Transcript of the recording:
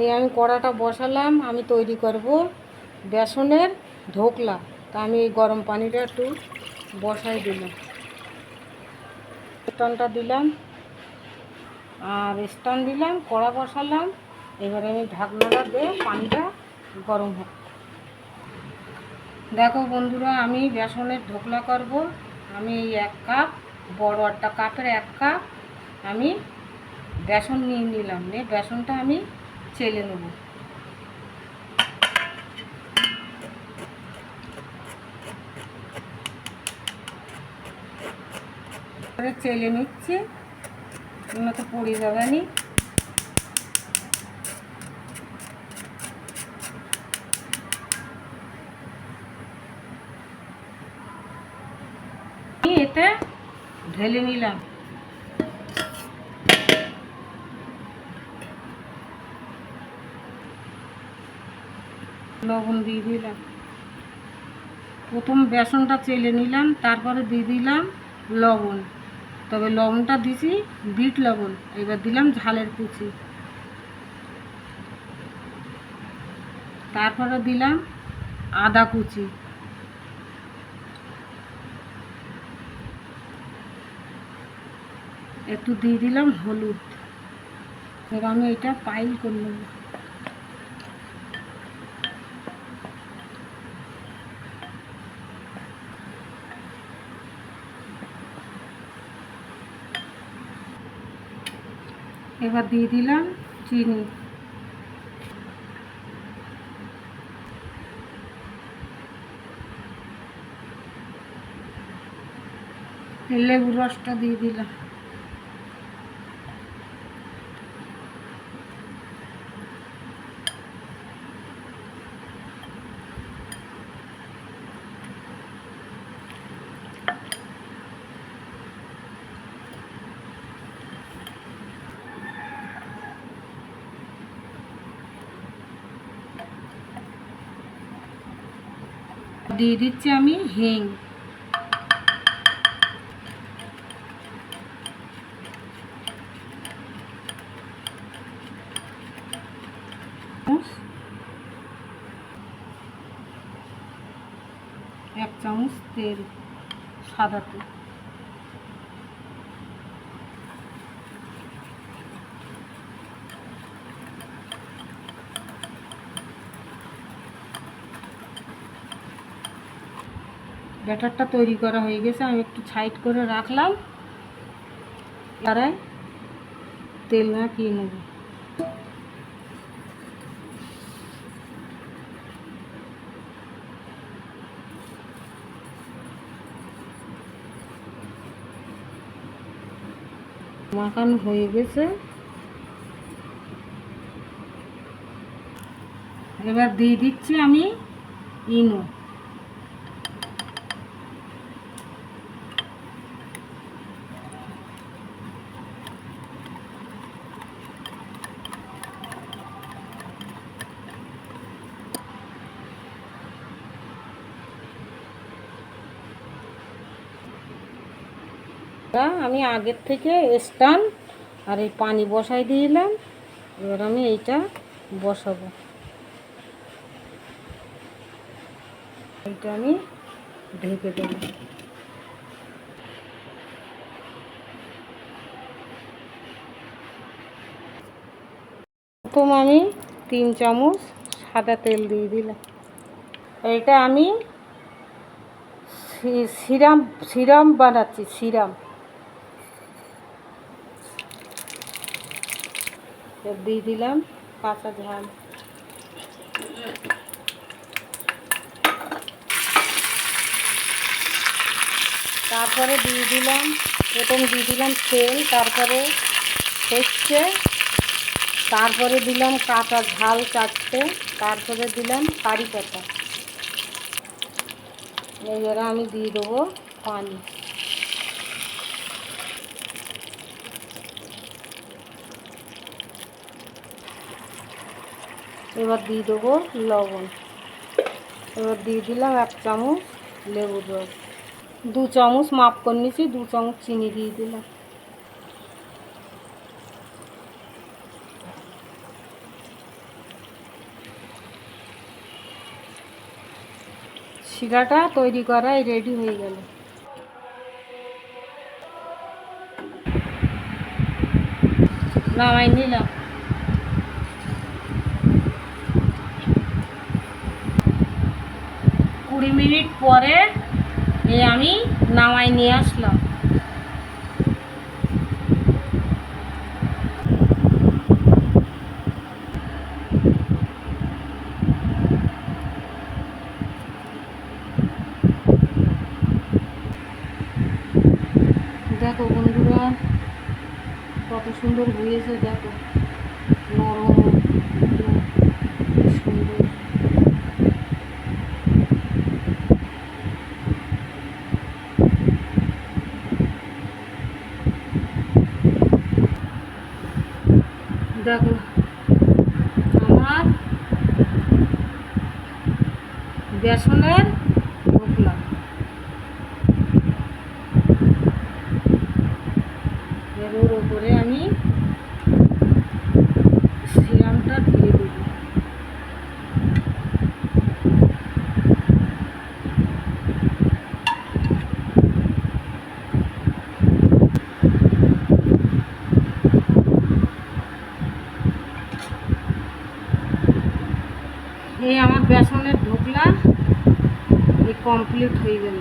এই আমি কড়াটা বসালাম, আমি তৈরি করব বেসনের ঢোকলা। তা আমি এই গরম পানিটা একটু বসাই দিলাম। স্টানটা দিলাম, আর স্টান দিলাম, কড়া বসালাম। এবারে আমি ঢাকনাটা দিয়ে পানিটা গরম হোক। দেখো বন্ধুরা, আমি বেসনের ঢোকলা করব। আমি এই এক কাপ, বড় একটা কাপের এক কাপ আমি বেসন নিয়ে নিলাম। নিয়ে বেসনটা আমি চেলে নেব। চেলে নিচ্ছি। তো পড়ে যাবে নি। এতে ঢেলে নিলাম। লবণ দিয়ে দিলাম। প্রথম বেসনটা চেলে নিলাম, তারপরে দিয়ে দিলাম লবণ। তবে লবণটা দিছি, বিট লবণ, এবার দিলাম ঝালের কুচি। তারপরে দিলাম আদা কুচি। একটু দিয়ে দিলাম হলুদ। এবার আমি এটা পাইল করে এবার দিয়ে দিলাম চিনি। লেবুর রসটা দিয়ে দিলাম। দিয়ে দিচ্ছি আমি হিং। এক চামচ তেল সাদা তেল। ব্যাটারটা তৈরি করা হয়ে গেছে, আমি একটু সাইড করে রাখলাম। তারাই তেল মাখিয়ে নেব। মাখানো হয়ে গেছে। এবার দিয়ে দিচ্ছি আমি ইনো। তা আমি আগের থেকে স্টান আর এই পানি বসাই দিলাম এবার আমি এইটা বসাবো। এইটা আমি ঢেকে দেব। প্রথম আমি তিন চামচ সাদা তেল দিয়ে দিলাম। এইটা আমি সিরাম সিরাম বানাচ্ছি, সিরাম। দিয়ে দিলাম কাঁচা ঝাল। তারপরে দিয়ে দিলাম, প্রথম দিয়ে দিলাম তেল, তারপরে সর্ষে তারপরে দিলাম কাঁচা ঝাল চারটে তারপরে দিলাম কারি পাতা। এবারে আমি দিয়ে দেবো পানি। এবার দিয়ে দেবো লবণ। এবার দিয়ে দিলাম এক চামচ লেবুর রস। দু চামচ মাপ করে নিয়েছি, দু চামচ চিনি দিয়ে দিলাম। শিরাটা তৈরি করাই রেডি হয়ে গেল। নামাই নিলাম। কুড়ি মিনিট পরে এই আমি নামাই নিয়ে আসলাম। দেখো বন্ধুরা, কত সুন্দর হয়েছে, দেখো। নরম দেখো। আমার বেসনের ঢোকলা এর ওপরে আমি সিরামটা দিয়ে দেবো এই আমার বেসনের ঢোকলা এই কমপ্লিট হয়ে গেল।